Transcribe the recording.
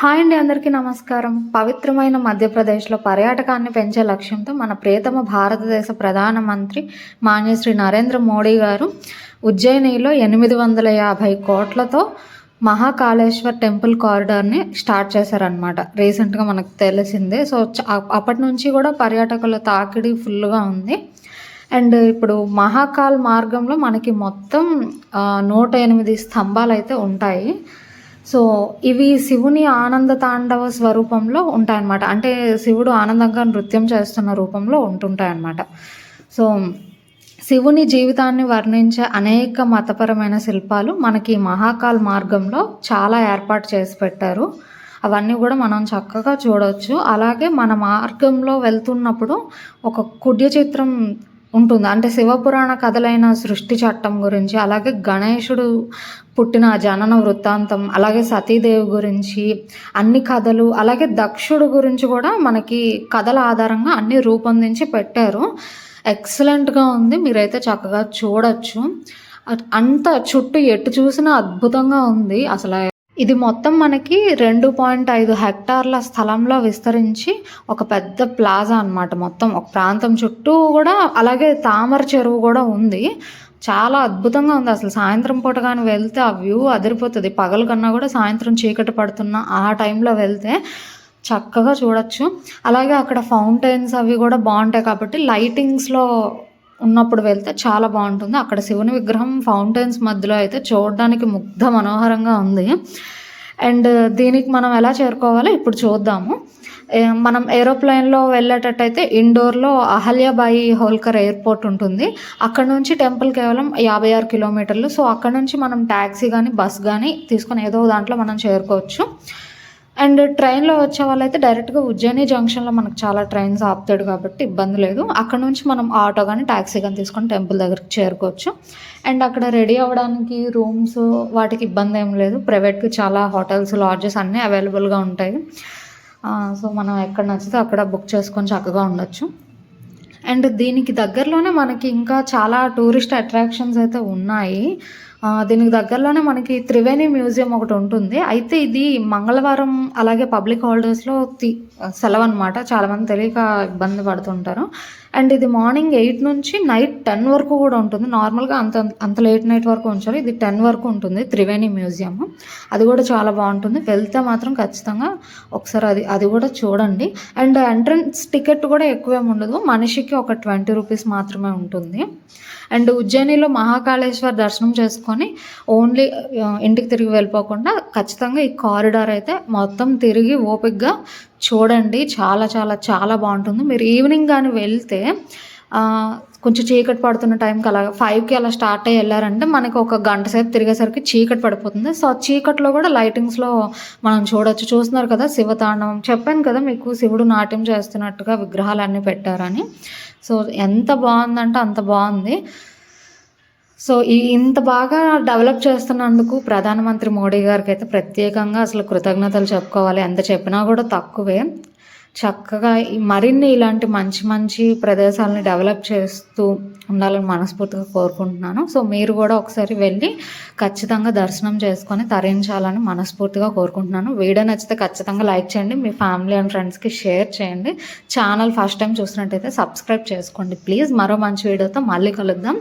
Hi అండి అందరికీ నమస్కారం. పవిత్రమైన మధ్యప్రదేశ్లో పర్యాటకాన్ని పెంచే లక్ష్యంతో మన ప్రియతమ భారతదేశ ప్రధానమంత్రి మాన్యశ్రీ నరేంద్ర మోడీ గారు ఉజ్జయినిలో ఎనిమిది వందల యాభై కోట్లతో మహాకాళేశ్వర్ టెంపుల్ కారిడార్ని స్టార్ట్ చేశారనమాట రీసెంట్గా మనకు తెలిసిందే. సో అప్పటి నుంచి కూడా పర్యాటకుల తాకిడి ఫుల్గా ఉంది. అండ్ ఇప్పుడు మహాకాల్ మార్గంలో మనకి మొత్తం నూట ఎనిమిది స్తంభాలు అయితే ఉంటాయి. సో ఇవి శివుని ఆనంద తాండవ స్వరూపంలో ఉంటాయన్నమాట. అంటే శివుడు ఆనందంగా నృత్యం చేస్తున్న రూపంలో ఉంటుంటాయన్నమాట. సో శివుని జీవితాన్ని వర్ణించే అనేక మతపరమైన శిల్పాలు మనకి మహాకాల్ మార్గంలో చాలా ఏర్పాటు చేసి పెట్టారు. అవన్నీ కూడా మనం చక్కగా చూడవచ్చు అలాగే మన మార్గంలో వెళ్తున్నప్పుడు ఒక కుడ్య చిత్రం ఉంటుంది. అంటే శివపురాణ కథలైన సృష్టి చట్టం గురించి అలాగే గణేశుడు పుట్టిన జనన వృత్తాంతం అలాగే సతీదేవి గురించి అన్ని కథలు అలాగే దక్షుడు గురించి కూడా మనకి కథల ఆధారంగా అన్ని రూపొందించి పెట్టారు. ఎక్సలెంట్గా ఉంది. మీరైతే చక్కగా చూడొచ్చు. అంత చుట్టూ ఎటు చూసినా అద్భుతంగా ఉంది. అసలు ఇది మొత్తం మనకి రెండు పాయింట్ ఐదు హెక్టార్ల స్థలంలో విస్తరించి ఒక పెద్ద ప్లాజా అన్నమాట మొత్తం. ఒక ప్రాంతం చుట్టూ కూడా అలాగే తామర చెరువు కూడా ఉంది. చాలా అద్భుతంగా ఉంది. అసలు సాయంత్రం పూట కానీ వెళ్తే ఆ వ్యూ అదిరిపోతుంది. పగల కన్నా కూడా సాయంత్రం చీకటి పడుతున్న ఆ టైంలో వెళ్తే చక్కగా చూడొచ్చు. అలాగే అక్కడ ఫౌంటైన్స్ అవి కూడా బాగుంటాయి కాబట్టి లైటింగ్స్లో ఉన్నప్పుడు వెళ్తే చాలా బాగుంటుంది. అక్కడ శివుని విగ్రహం ఫౌంటైన్స్ మధ్యలో అయితే చూడడానికి ముగ్ధ మనోహరంగా ఉంది. అండ్ దీనికి మనం ఎలా చేరుకోవాలో ఇప్పుడు చూద్దాము. మనం ఏరోప్లేన్లో వెళ్ళేటట్టయితే ఇండోర్లో అహల్యాబాయి హోల్కర్ ఎయిర్పోర్ట్ ఉంటుంది. అక్కడ నుంచి టెంపుల్ కేవలం యాభై ఆరు కిలోమీటర్లు. సో అక్కడ నుంచి మనం ట్యాక్సీ కానీ బస్ కానీ తీసుకొని ఏదో దాంట్లో మనం చేరుకోవచ్చు. అండ్ ట్రైన్లో వచ్చే వాళ్ళైతే డైరెక్ట్గా ఉజ్జయిని జంక్షన్లో మనకు చాలా ట్రైన్స్ ఆపుతాడు కాబట్టి ఇబ్బంది లేదు. అక్కడ నుంచి మనం ఆటో కానీ ట్యాక్సీ కానీ తీసుకొని టెంపుల్ దగ్గరికి చేరుకోవచ్చు. అండ్ అక్కడ రెడీ అవ్వడానికి రూమ్స్ వాటికి ఇబ్బంది ఏం లేదు. ప్రైవేట్కి చాలా హోటల్స్ లాడ్జెస్ అన్నీ అవైలబుల్గా ఉంటాయి. సో మనం ఎక్కడ నచ్చితే అక్కడ బుక్ చేసుకొని చక్కగా ఉండొచ్చు. అండ్ దీనికి దగ్గరలోనే మనకి ఇంకా చాలా టూరిస్ట్ అట్రాక్షన్స్ అయితే ఉన్నాయి. దీనికి దగ్గరలోనే మనకి త్రివేణి మ్యూజియం ఒకటి ఉంటుంది. అయితే ఇది మంగళవారం అలాగే పబ్లిక్ హాలిడేస్లో తీ సెలవు అనమాట చాలామంది తెలియక ఇబ్బంది పడుతుంటారు. అండ్ ఇది మార్నింగ్ ఎయిట్ నుంచి నైట్ టెన్ వరకు కూడా ఉంటుంది. నార్మల్గా అంత అంత లేట్ నైట్ వరకు ఉంచారు. ఇది టెన్ వరకు ఉంటుంది త్రివేణి మ్యూజియం. అది కూడా చాలా బాగుంటుంది. వెళ్తే మాత్రం ఖచ్చితంగా ఒకసారి అది అది కూడా చూడండి. అండ్ ఎంట్రన్స్ టికెట్ కూడా ఎక్కువేం ఉండదు. మనిషికి ఒక ట్వంటీ రూపీస్ మాత్రమే ఉంటుంది. అండ్ ఉజ్జయినిలో మహాకాళేశ్వర దర్శనం చేసుకొని ఓన్లీ ఇంటికి తిరిగి వెళ్ళిపోకుండా ఖచ్చితంగా ఈ కారిడార్ అయితే మొత్తం తిరిగి ఓపిక్గా చూడండి. చాలా చాలా చాలా బాగుంటుంది. మీరు ఈవినింగ్ కానీ వెళ్తే కొంచెం చీకటి పడుతున్న టైంకి అలా ఫైవ్కి అలా స్టార్ట్ అయ్యి వెళ్ళారంటే మనకి ఒక గంట సేపు తిరిగేసరికి చీకటి పడిపోతుంది. సో ఆ చీకట్లో కూడా లైటింగ్స్లో మనం చూడొచ్చు. చూస్తున్నారు కదా శివతాండవం. చెప్పాను కదా మీకు శివుడు నాట్యం చేస్తున్నట్టుగా విగ్రహాలు అన్నీ పెట్టారని. సో ఎంత బాగుందంటే అంత బాగుంది. సో ఈ ఇంత బాగా డెవలప్ చేస్తున్నందుకు ప్రధానమంత్రి మోడీ గారికి అయితే ప్రత్యేకంగా అసలు కృతజ్ఞతలు చెప్పుకోవాలి. ఎంత చెప్పినా కూడా తక్కువే. చక్కగా మరిన్ని ఇలాంటి మంచి మంచి ప్రదేశాలని డెవలప్ చేస్తూ ఉండాలని మనస్ఫూర్తిగా కోరుకుంటున్నాను. సో మీరు కూడా ఒకసారి వెళ్ళి ఖచ్చితంగా దర్శనం చేసుకొని తరించాలని మనస్ఫూర్తిగా కోరుకుంటున్నాను. వీడియో నచ్చితే ఖచ్చితంగా లైక్ చేయండి. మీ ఫ్యామిలీ అండ్ ఫ్రెండ్స్కి షేర్ చేయండి. ఛానల్ ఫస్ట్ టైం చూసినట్టయితే సబ్స్క్రైబ్ చేసుకోండి ప్లీజ్. మరో మంచి వీడియోతో మళ్ళీ కలుద్దాం.